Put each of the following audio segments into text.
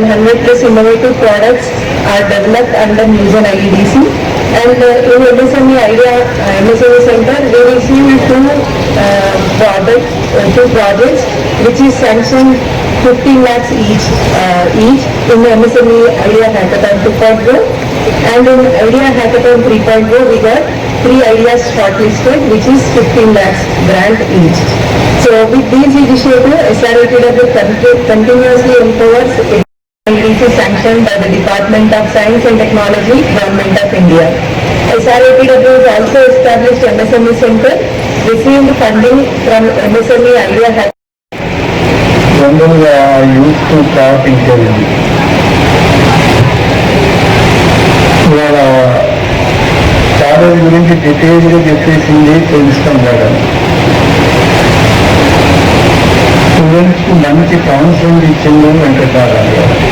100 plus innovative products are developed under Musion IEDC. And uh, in MSME idea, uh, MSME center, we received two uh, product, uh, two projects which is sanctioned 15 lakhs each, uh, each in the MSME idea hackathon 2.0. And in idea hackathon 3.0, we got three ideas shortlisted which is 15 lakhs grant each. So with these initiatives, SRATW continu- continuously empowers it is sanctioned by the Department of Science and Technology, Government of India. SRAPW has also established MSME Center, received funding from MSME Idea Hack జనరల్గా youth thought interview ఇవాళ college గురించి డీటెయిల్గా చెప్పేసింది తెలుస్తాం madam స్టూడెంట్స్కి మంచి counselling ఇచ్చింది వెంకటారావు గారు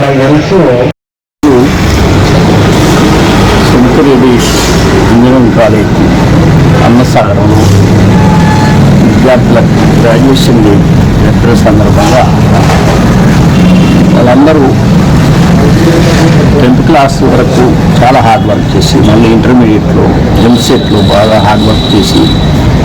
మనకు తెలుసు. సుంకరెడ్డి ఇంజనీరింగ్ కాలేజ్ అన్నసాగరంలో విద్యార్థులకు గ్రాడ్యుయేషన్ డే సందర్భంగా వాళ్ళందరూ టెన్త్ క్లాస్ వరకు చాలా హార్డ్ వర్క్ చేసి మళ్ళీ ఇంటర్మీడియట్లో ఎంసెట్లో బాగా హార్డ్ వర్క్ చేసి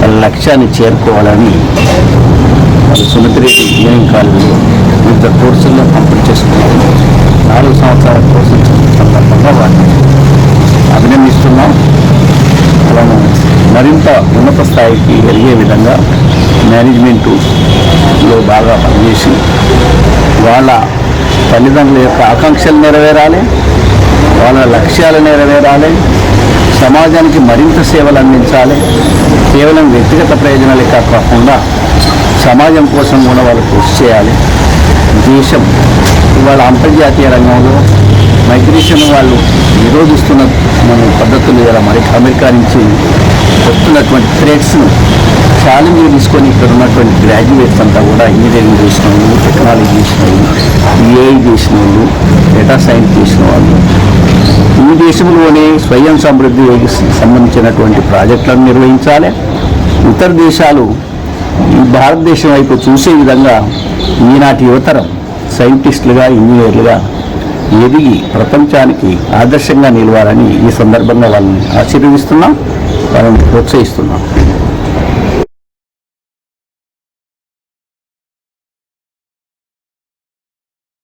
వాళ్ళ లక్ష్యాన్ని చేరుకోవాలని వాళ్ళు సునతిరెడ్డి ఇంజనీరింగ్ కాలేజీలో వివిధ కోర్సుల్లో కంప్లీట్ చేసుకున్నారు నాలుగు సంవత్సరాల కోర్సు సందర్భంగా వారిని అభినందిస్తున్నాం వాళ్ళను మరింత ఉన్నత స్థాయికి ఎదిగే విధంగా మేనేజ్మెంటులో బాగా పనిచేసి వాళ్ళ తల్లిదండ్రుల యొక్క ఆకాంక్షలు నెరవేరాలి వాళ్ళ లక్ష్యాలు నెరవేరాలి సమాజానికి మరింత సేవలు అందించాలి. కేవలం వ్యక్తిగత ప్రయోజనాలే కాకుండా సమాజం కోసం కూడా వాళ్ళు కృషి చేయాలి. దేశం ఇవాళ అంతర్జాతీయ రంగంలో మైగ్రేషన్ వాళ్ళు నిరోధిస్తున్న మన పద్ధతులు ఇలా మరి అమెరికా నుంచి వస్తున్నటువంటి థ్రెడ్స్ను ఛాలెంజ్ తీసుకొని ఇక్కడ ఉన్నటువంటి గ్రాడ్యుయేట్స్ అంతా కూడా ఇంజనీరింగ్ చేసిన వాళ్ళు టెక్నాలజీ చేసిన వాళ్ళు ఏఐ చేసిన వాళ్ళు డేటా సైన్స్ చేసిన వాళ్ళు ఈ దేశంలోనే స్వయం సమృద్ధి సంబంధించినటువంటి ప్రాజెక్టులను నిర్వహించాలి. ఇతర దేశాలు ఈ భారతదేశం వైపు చూసే విధంగా ఈనాటి యువతరం సైంటిస్టులుగా ఇంజనీర్లుగా ఎదిగి ప్రపంచానికి ఆదర్శంగా నిలవాలని ఈ సందర్భంగా వాళ్ళని ఆశీర్వదిస్తున్నాం. వాళ్ళని ప్రోత్సహిస్తున్నాం.